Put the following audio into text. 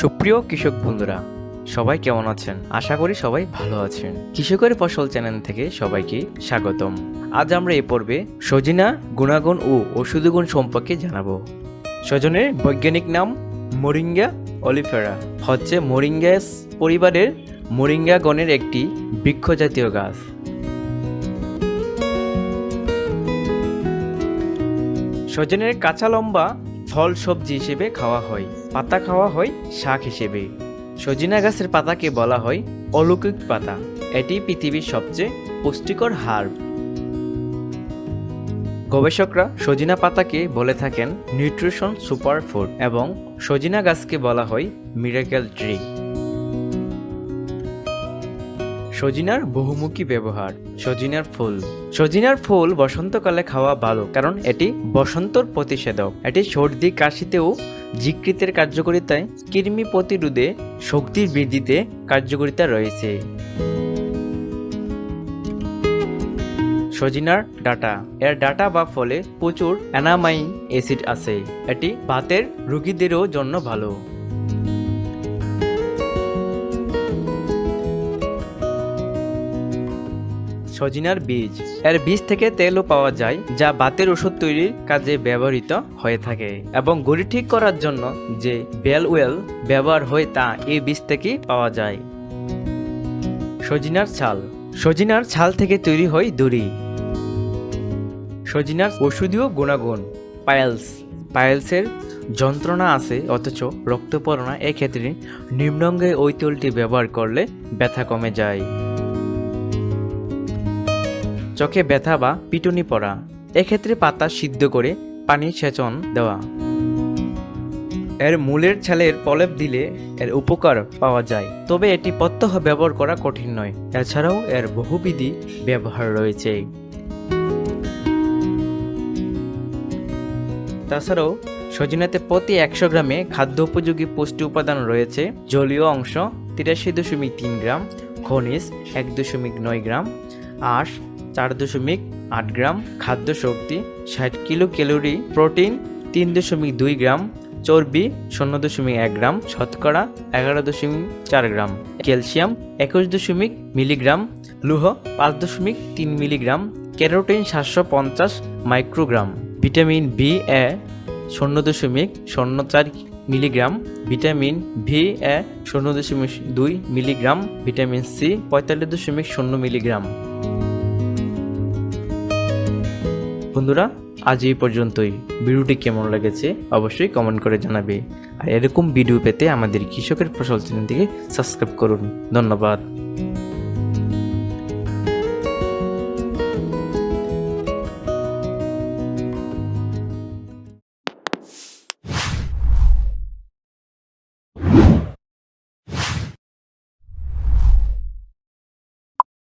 সুপ্রিয় কৃষক বন্ধুরা, সবাই কেমন আছেন? আশা করি সবাই ভালো আছেন। কৃষকের ফসল চ্যানেল থেকে সবাইকে স্বাগতম। আজ আমরা এ পর্বে সজিনা, গুণাগুণ ও ওষুধ গুণ সম্পর্কে জানাব। সজনের বৈজ্ঞানিক নাম মোরিঙ্গা অলিফেরা। হচ্ছে মোরিঙ্গাস পরিবারের মোরিঙ্গা গণের একটি বৃক্ষজাতীয় গাছ। সজনের কাঁচা লম্বা ফল সবজি হিসেবে খাওয়া হয়। পাতা খাওয়া হয় শাক হিসেবে। সজিনা গাছের পাতাকে বলা হয় অলৌকিক পাতা। এটি পৃথিবীর সবচেয়ে পুষ্টিকর হার গবেষকরা সজিনা পাতাকে বলে থাকেন নিউট্রিশন সুপার ফুড এবং সজিনা গাছকে বলা হয় মিরাকেল ট্রি। সজিনার বহুমুখী ব্যবহার, সজিনার ফুল। সজিনার ফুল বসন্তকালে খাওয়া ভালো, কারণ এটি বসন্তর প্রতিষেধক। এটি সর্দি, কাশিতেও জিকৃতের কার্যকারিতায় কৃমি প্রতিরোধে শক্তির বৃদ্ধিতে কার্যকারিতা রয়েছে। সজিনার ডাটা। এর ডাটা বা ফলে প্রচুর অ্যানামাইন অ্যাসিড আছে। এটি বাতের রোগীদেরও জন্য ভালো। সজিনার বীজ। এর বীজ থেকে তেলও পাওয়া যায়, যা বাতের ওষুধ তৈরির কাজে ব্যবহৃত হয়ে থাকে এবং গড়ি ঠিক করার জন্য যে বেল ওয়েল ব্যবহার হয় তা এই বীজ থেকে পাওয়া যায়। সজিনার ছাল। সজিনার ছাল থেকে তৈরি হয় দড়ি। সজিনার ওষুধীয় গুণাগুণ পায়েলস পায়েলসের যন্ত্রণা আছে, অথচ রক্ত পড়ে না এক্ষেত্রে নিম্নঙ্গে ওই তেলটি ব্যবহার করলে ব্যথা কমে যায়। চোখে ব্যথা বা পিটুনি পড়া। এক্ষেত্রে পাতা সিদ্ধ করে পানি সেচন দেওয়া। এর মূলের ছালের প্রলেপ দিলে এর উপকার পাওয়া যায়। তবে এটি প্রত্যহ ব্যবহার করা কঠিন নয়। এছাড়াও এর বহুবিধি ব্যবহার রয়েছে। তাছাড়াও সজিনাতে প্রতি একশো গ্রামে খাদ্য উপযোগী পুষ্টি উপাদান রয়েছে। জলীয় অংশ তিরাশি দশমিক তিন গ্রাম, খনিজ এক দশমিক নয় গ্রাম, আঁশ চার দশমিক আট গ্রাম খাদ্য শক্তি, ষাট কিলো ক্যালোরি প্রোটিন, তিন দশমিক দুই গ্রাম চর্বি, শূন্য দশমিক এক গ্রাম শতকরা এগারো দশমিক চার গ্রাম ক্যালসিয়াম, একুশ দশমিক মিলিগ্রাম লুহ, পাঁচ দশমিক তিন মিলিগ্রাম ক্যারোটিন, সাতশো পঞ্চাশ মাইক্রোগ্রাম ভিটামিন বি এ শূন্য দশমিক শূন্য চার মিলিগ্রাম ভিটামিন ভি এ শূন্য দশমিক দুই মিলিগ্রাম ভিটামিন সি পঁয়তাল্লিশ দশমিক শূন্য মিলিগ্রাম বন্ধুরা, আজ এই পর্যন্তই। ভিডিওটি কেমন লেগেছে অবশ্যই কমেন্ট করে জানাবে। আর এরকম ভিডিও পেতে আমাদের কৃষকের ফসল চ্যানেলটিকে সাবস্ক্রাইব করুন। ধন্যবাদ।